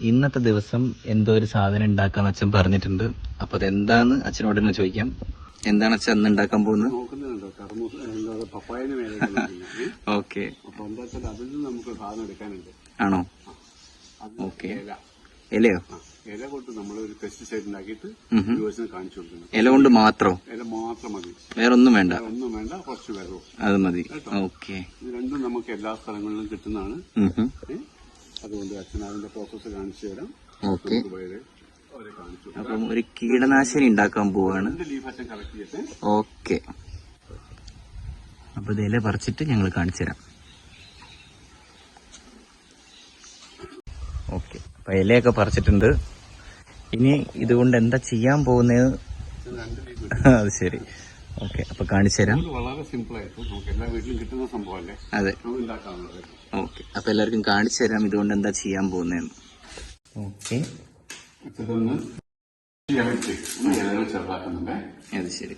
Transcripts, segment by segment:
ഇന്നത്തെ ദിവസം എന്തോ ഒരു സാധനം ഉണ്ടാക്കാന്ന് അച്ഛൻ പറഞ്ഞിട്ടുണ്ട്. അപ്പൊ അതെന്താന്ന് അച്ഛനോട് തന്നെ ചോദിക്കാം. എന്താണ് അച്ഛൻ അന്ന് ഉണ്ടാക്കാൻ പോകുന്നത്? ഓക്കെ. ആണോ? ഓക്കെ. ഇല. ഇലയോ? ഇല കൊണ്ട് നമ്മൾ ഒരു പെസ്റ്റിസൈഡ് ഉണ്ടാക്കിയിട്ട്. യുവസിന് കാണിച്ചു കൊടുക്കണം ഇല കൊണ്ട് മാത്രം? ഇല മാത്രം മതി. വേറെ ഒന്നും വേണ്ട ഒന്നും വേണ്ട കുറച്ച് വെള്ളവും. അത് മതി. ഓക്കെ. രണ്ടും നമുക്ക് എല്ലാ സ്ഥലങ്ങളിലും കിട്ടുന്നതാണ്? അതുകൊണ്ട് അച്ഛൻ അതിന്റെ പ്രോസസ്സ് കാണിച്ചു തരാം. ഓക്കെ. അപ്പം ഒരു കീടനാശിനി ഉണ്ടാക്കാൻ പോവാണ്. ഓക്കെ. അപ്പൊ ഇത് ഇല പറിച്ചിട്ട് ഞങ്ങൾ കാണിച്ചു തരാം. ഓക്കെ. അപ്പൊ ഇലയൊക്കെ പറിച്ചിട്ടുണ്ട്. ഇനി ഇതുകൊണ്ട് എന്താ ചെയ്യാൻ പോകുന്നത്? അത് ശരി. ഓക്കെ അപ്പൊ കാണിച്ചു തരാം. വളരെ സിമ്പിൾ ആയിട്ട് നമുക്ക് എല്ലാ വീട്ടിലും കിട്ടുന്ന സംഭവമല്ലേ? അതെ. ഓക്കെ അപ്പൊ എല്ലാവർക്കും കാണിച്ചു തരാം ഇതുകൊണ്ട് എന്താ ചെയ്യാൻ പോകുന്നതെന്ന്. ഓക്കെ. ചെറുതാക്കുന്നുണ്ടേ. അത് ശരി.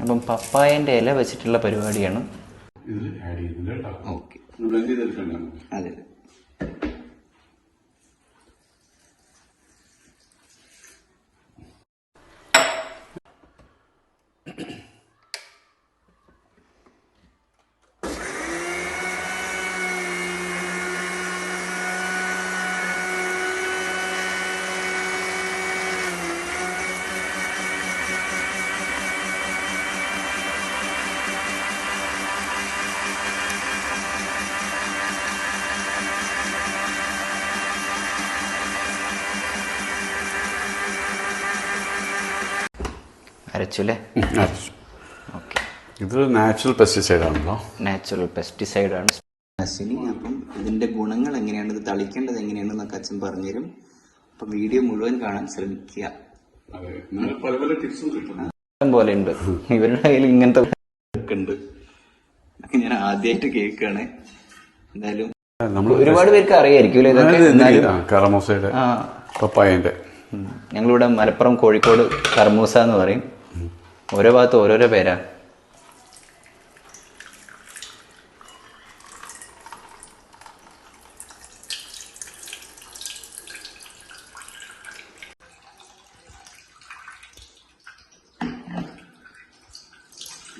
അപ്പം പപ്പായന്റെ ഇല വെച്ചിട്ടുള്ള പരിപാടിയാണ്. ഓക്കെ. ബ്ലെൻഡ് ചെയ്തെടുക്കണ്ടേ അല്ലേ? ഓക്കെ. ഇത് നാച്ചുറൽ പെസ്റ്റിസൈഡ് ആണല്ലോ. നാച്ചുറൽ പെസ്റ്റിസൈഡ് ആണ്. അശ്വിനി അപ്പം ഇതിന്റെ ഗുണങ്ങൾ എങ്ങനെയാണ്? ഇത് തളിക്കേണ്ടത് എങ്ങനെയാണെന്നൊക്കെ അച്ഛൻ പറഞ്ഞുതരും. അപ്പം വീഡിയോ മുഴുവൻ കാണാൻ ശ്രമിക്കുക. പല പല ടിപ്സും കിട്ടും. പോലെ ഉണ്ട്. ഇവരുടെ കയ്യിൽ ഇങ്ങനത്തെ ഉണ്ട്. ഞാൻ ആദ്യമായിട്ട് കേൾക്കാണ് എന്തായാലും നമ്മൾ ഒരുപാട് പേർക്ക് അറിയായിരിക്കും ഇതൊക്കെ? കറമോസയുടെ പപ്പായന്റെ. ഞങ്ങളിവിടെ മലപ്പുറം കോഴിക്കോട് കർമൂസ എന്ന് പറയും. ഓരോ ഭാഗത്ത് ഓരോരോ പേരാ.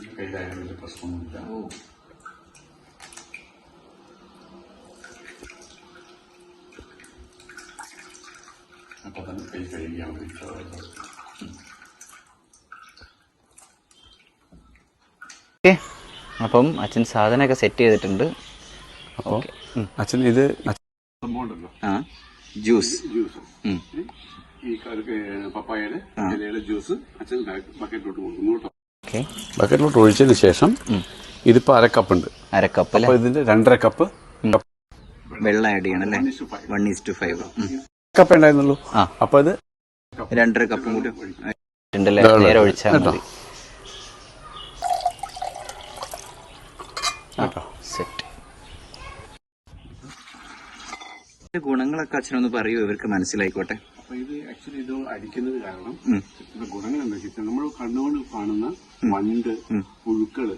കയ്യിലായാലും വലിയ പ്രശ്നമൊന്നുമില്ല അപ്പൊ തന്നെ കൈ കഴുകിയാൽ മതി ഓക്കെ. അപ്പം അച്ഛൻ സാധനമൊക്കെ സെറ്റ് ചെയ്തിട്ടുണ്ട്. അപ്പോൾ അച്ഛൻ ഇത് സംഭവം ഉണ്ടല്ലോ ആ ജ്യൂസ് ജ്യൂസ് ഈ കറുക്ക് പപ്പായയുടെ ഇലയുടെ ജ്യൂസ് അച്ഛൻ ബക്കറ്റിലോട്ട് കൊടുക്കുന്നു കേട്ടോ. ഓക്കെ. ബക്കറ്റിലോട്ട് ഒഴിച്ചതിന് ശേഷം ഇതിപ്പോ അരക്കപ്പ് കപ്പ് ഉണ്ട്. അരക്കപ്പ് അപ്പൊ ഇതിന്റെ രണ്ടര കപ്പ് വെള്ളം ആഡ് ചെയ്യണം അല്ലേ? One is to five cup ഉണ്ടായിരുന്നുള്ളൂ. ആ. അപ്പൊ ഇത് രണ്ടര കപ്പും കൂടി നേരെ ഒഴിച്ചാൽ മതി. കേട്ടോ. സെറ്റ് ഗുണങ്ങളൊക്കെ അച്ഛനൊന്ന് പറയൂ ഇവർക്ക് മനസ്സിലായിക്കോട്ടെ. അപ്പൊ ഇത് ആക്ച്വലി ഇത് അടിക്കുന്നത് കാരണം ഇതിന്റെ ഗുണങ്ങൾ എന്താ വെച്ചാൽ നമ്മൾ കണ്ണുകൊണ്ട് കാണുന്ന മണ്ട് പുഴുക്കൾ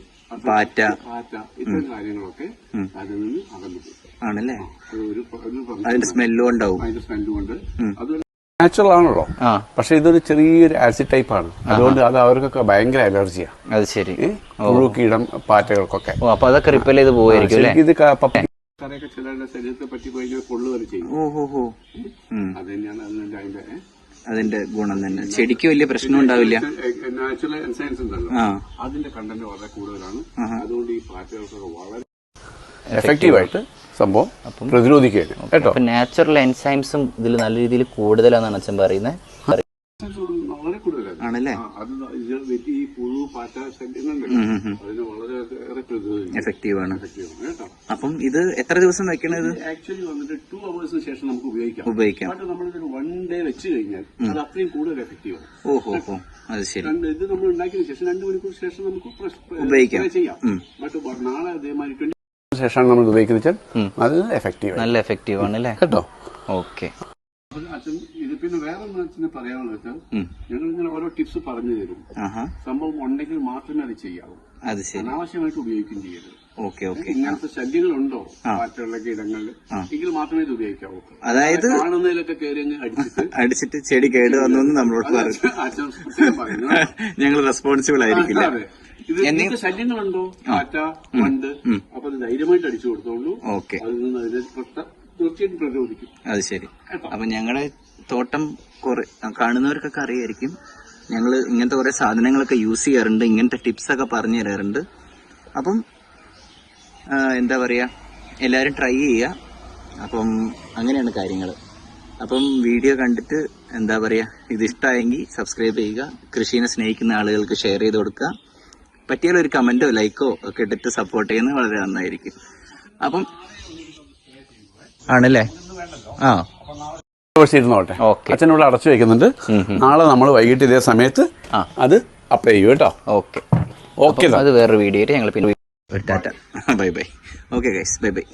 പാറ്റ. പാറ്റ ഇത്തരം കാര്യങ്ങളൊക്കെ അതിൽ നിന്ന് അകന്നു ആണല്ലേ? ഒരു അതിന്റെ സ്മെല്ലും ഉണ്ടാവും. അതിന്റെ സ്മെല്ലും ഉണ്ട്. അത് നാച്ചുറൽ ആണല്ലോ. ആ. പക്ഷെ ഇതൊരു ചെറിയൊരു ആസിഡ് ടൈപ്പ് ആണ്. അതുകൊണ്ട് അത് അവർക്കൊക്കെ ഭയങ്കര അലർജിയാണ് അത് ശരി. പുഴു കീടം പാറ്റകൾക്കൊക്കെ. ഓ അപ്പൊ അതൊക്കെ റിപ്പൽ ചെയ്ത് പോവായിരിക്കും ഇത് കറിയൊക്കെ ചിലരുടെ ശരീരത്തെ പറ്റി കഴിഞ്ഞാൽ പൊള്ളു വരെ ചെയ്യും. ഓ ഹോ ഹോ. ഉം. അത് തന്നെയാണ് അതിന്റെ അതിന്റെ അതിന്റെ ഗുണം തന്നെ. ചെടിക്ക് വലിയ പ്രശ്നം ഉണ്ടാവില്ല. നാച്ചുറൽ എൻസൈൻസ് ഉണ്ടല്ലോ. അതിന്റെ കണ്ടന്റ് വളരെ കൂടുതലാണ്. അതുകൊണ്ട് ഈ പാറ്റകൾക്കൊക്കെ വളരെ എഫക്റ്റീവ് ആയിട്ട് സംഭവം പ്രതിരോധിക്കുകയായിരുന്നു കേട്ടോ? അപ്പൊ നാച്ചുറൽ എൻസൈംസും ഇതിൽ നല്ല രീതിയിൽ കൂടുതലാണെന്നാണ് അച്ഛൻ പറയുന്നത്. വളരെ കൂടുതലാണ് ആണല്ലേ? അത് ഇത് ഈ പുഴു പാറ്റ ശല്യങ്ങളുണ്ടല്ലോ അതിന് വളരെയേറെ പ്രതിരോധിക്കും. എഫക്റ്റീവ് ആണ്. അപ്പം ഇത് എത്ര ദിവസം വെക്കണത്? ആക്ച്വലി വന്നിട്ട് ടു അവേഴ്സിന് ശേഷം നമുക്ക് ഉപയോഗിക്കാം. ഉപയോഗിക്കാം. നമ്മൾ നമ്മളിതൊരു വൺ ഡേ വെച്ച് കഴിഞ്ഞാൽ അത് അത്രയും കൂടുതൽ എഫക്റ്റീവ് ആണ്. ഓ ഹോ ഹോ അത് ശരി. രണ്ട് ഇത് നമ്മൾ ഉണ്ടാക്കിയതിനു ശേഷം രണ്ട് മണിക്കൂർ ശേഷം നമുക്ക് ഉപയോഗിക്കാം. ചെയ്യാം. ബട്ട് നാളെ അതേമാതിരി ശേഷമാണ് നമ്മൾ ഉപയോഗിക്കുന്നത് വെച്ചാൽ നല്ല എഫക്റ്റീവ് നല്ല എഫക്റ്റീവ് ആണ് അല്ലേ? കേട്ടോ? ഓക്കെ. അച്ഛൻ ഇത് പിന്നെ വേറെ ഒന്ന് വെച്ചാൽ വെച്ചാൽ ഞങ്ങൾ ഇങ്ങനെ ഓരോ ടിപ്സ് പറഞ്ഞു തരും. സംഭവം ഉണ്ടെങ്കിൽ മാത്രമേ അത് ചെയ്യാവൂ. അത് ശരി. അനാവശ്യമായിട്ട് ഉപയോഗിക്കുകയും ചെയ്യരുത്. Okay okay. ഇങ്ങനത്തെ ശല്യങ്ങളുണ്ടോ? മറ്റുള്ള കീടങ്ങളിൽ എങ്കിൽ മാത്രമേ ഇത് ഉപയോഗിക്കാവൂ. അതായത് കാണുന്നതിലൊക്കെ കയറി അടിച്ചിട്ട് അടിച്ചിട്ട് ചെടി കേട് വന്നു നമ്മളോട് പറഞ്ഞു ഞങ്ങൾ റെസ്പോൺസിബിൾ ആയിരിക്കില്ല. ഇത് ശല്യങ്ങളുണ്ടോ? കാറ്റ മണ്ട് അപ്പൊ അത് ധൈര്യമായിട്ട് അടിച്ചു കൊടുത്തോളൂ. ഓക്കെ. അതിൽ നിന്ന് അതിനെ തീർച്ചയായിട്ടും പ്രതിരോധിക്കും. അത് ശരി. അപ്പൊ ഞങ്ങളുടെ തോട്ടം കുറെ കാണുന്നവർക്കൊക്കെ അറിയായിരിക്കും. ഞങ്ങൾ ഇങ്ങനത്തെ കുറെ സാധനങ്ങളൊക്കെ യൂസ് ചെയ്യാറുണ്ട്. ഇങ്ങനത്തെ ടിപ്സ് ഒക്കെ പറഞ്ഞു തരാറുണ്ട്. അപ്പം എന്താ പറയാ? എല്ലാരും ട്രൈ ചെയ്യുക. അപ്പം അങ്ങനെയാണ് കാര്യങ്ങൾ അപ്പം വീഡിയോ കണ്ടിട്ട് എന്താ പറയാ? ഇത് ഇഷ്ടമായെങ്കിൽ സബ്സ്ക്രൈബ് ചെയ്യുക. കൃഷിനെ സ്നേഹിക്കുന്ന ആളുകൾക്ക് ഷെയർ ചെയ്ത് കൊടുക്കുക. പറ്റിയാൽ ഒരു കമന്റോ ലൈക്കോ ഒക്കെ ഇട്ടിട്ട് സപ്പോർട്ട് ചെയ്യുന്നത് വളരെ നന്നായിരിക്കും. അപ്പം ആണല്ലേ? ആ. ഇരുന്നോട്ടെ ഇവിടെ അടച്ചു വെക്കുന്നുണ്ട്. നാളെ നമ്മൾ വൈകിട്ട് ഇതേ സമയത്ത് ആ. അത് അപ്ലൈ ചെയ്യും കേട്ടോ. ഓക്കെ. ഓക്കെ അത് വേറൊരു വീഡിയോ ഞങ്ങൾ പിന്നെ tata. Bye bye. Okay guys. Bye bye.